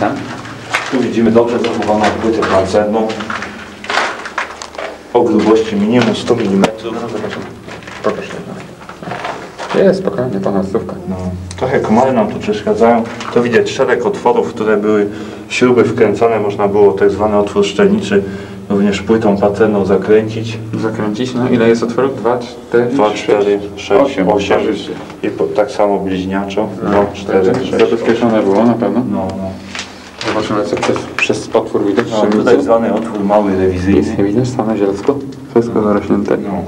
Tam. Tu widzimy dobrze zachowaną płytę pancerną o grubości minimum 100 mm. Pokaż to. Jest spokojnie, ponadstówka. No, trochę komary nam tu przeszkadzają. To widać szereg otworów, które były śruby wkręcone. Można było tak zwany otwór szczelniczy również płytą pancerną zakręcić. Zakręcić, no ile jest otworów? Dwa, cztery, 2, 4, 6, Osiem. 8. Oczywiście. I po, tak samo bliźniaczo. 2, 4, 6. Zabezpieczone było na pewno. No, no. Zobaczymy co przez, przez otwór widać. no tutaj nic? zwany otwór mały Nic rewizyjny. nie widać, same zielsko. Wszystko zarośnięte. No.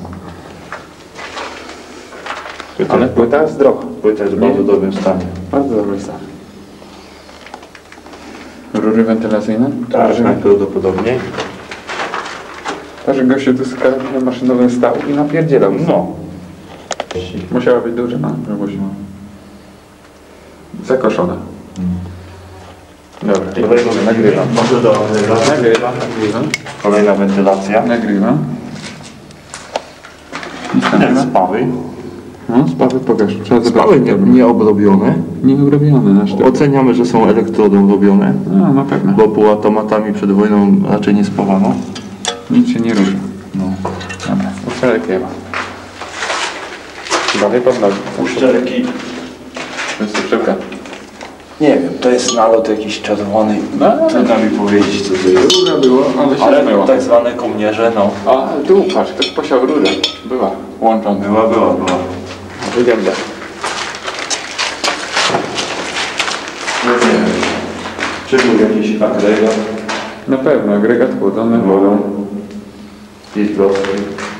Ale płyta jest zdrowa. Płyta jest w bardzo dobrym stanie. Bardzo dobry stan. Rury wentylacyjne? Tak, najprawdopodobniej. Że gościu tu z karabinem maszynowym stał i napierdzielał. No. Musiała być duża, no, żebyś Zakoszona. Dobra, Kolejną nagrywam. Może do nagrywam. Nagrywam, nagrywam. Kolejna wentylacja. Nagrywam. Spawy. No, spawy pokaż. Trzeba Spawy nie, dobra. nie obrobione. nie urobione na sztyk. Oceniamy, że są elektrodą robione, No, na pewno. bo półautomatami przed wojną raczej nie spawano. Nic się nie rusza. No. Dobra, nie ma. Dalej pod nogi. Uszczelki. To jest uszczelka. Nie wiem, to jest nalot jakiś czerwony. No, Trudno mi powiedzieć co to jest. Rura było, ale się Ale zmyła. tak zwane kołnierze, no. A, tu patrz, ktoś posiał rurę. Była łączona. Była, była, była. Idziemy dalej. No nie wiem. Czy był jakiś agregat? Na pewno, agregat chłodzony wodą. Jakiś blok.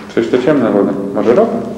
Przecież to ciemna woda. Może ropa?